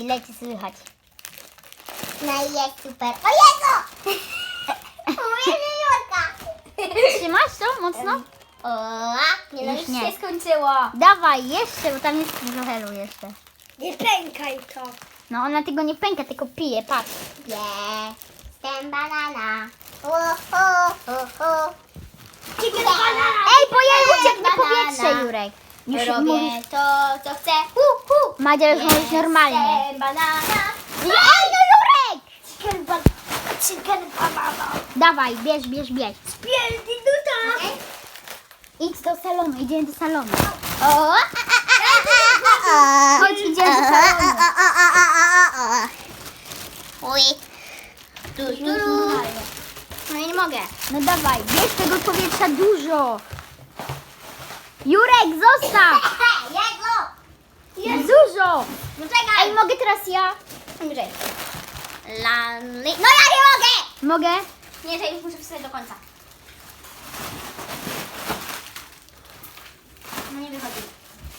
leci, leci słychać. No i jest super. O Jezu! Moja Jurka. Trzymasz to mocno? O, nie no, Już już nie. się skończyło. Dawaj, jeszcze, bo tam jest dużo helu jeszcze. Nie pękaj to. No ona tego nie pęka, tylko pije, patrz. Jestem banana. O, o, o, o. Chicken banana. Ej, bo ja uciekł na powietrze, Już Robię mówisz, to, co chcę. Hu, hu. Madzia już mówisz normalnie. Jestem banana. Ej, no Jurek! Chicken banana. Chicken banana. Dawaj, bierz, bierz, bierz. Spieldi duta. Idź do salonu, idziemy do salonu. O. Chodź, idziemy do salonu. Uj. Tu, tu, tu. No i nie mogę. No dawaj, bierz tego powietrza dużo. Jurek, zostaw! Jego. Dużo! No czekaj. Ej, mogę teraz ja? Lanli. No ja nie mogę! Mogę? Nie, że już muszę wstać do końca. No nie wychodzi.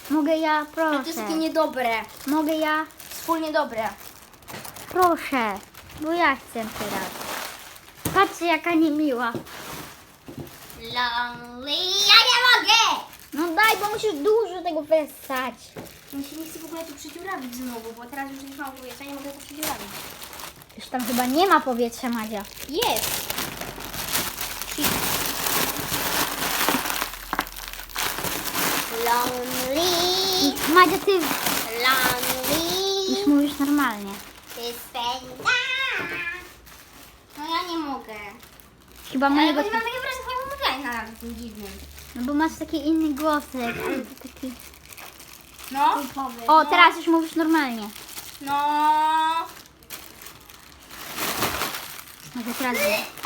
Mogę ja, Ale to jest proszę. takie niedobre. Mogę ja? Wspólnie dobre. Proszę, bo ja chcę teraz. Patrzcie, jaka niemiła. Lonely. Ja! No daj, bo musisz dużo tego wessać. Mi się nie chce w ogóle tu przydziurawić znowu, bo teraz już nie mam powietrza, nie mogę to przydziurawić. Już tam chyba nie ma powietrza, Madzia. Jest! Lonely, Madzia, ty lonely, już mówisz normalnie. ty spędza. No ja nie mogę. Chyba Ale mojego... bo nie mam takiego tym dziwnym. No bo masz taki inny głosek, ale to taki... No? O, teraz już mówisz normalnie. No. Może teraz...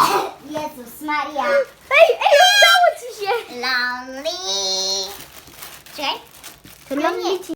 Jezus Maria. Ej, ej, udało ci się! Lonely. Czekaj. To dla mnie ci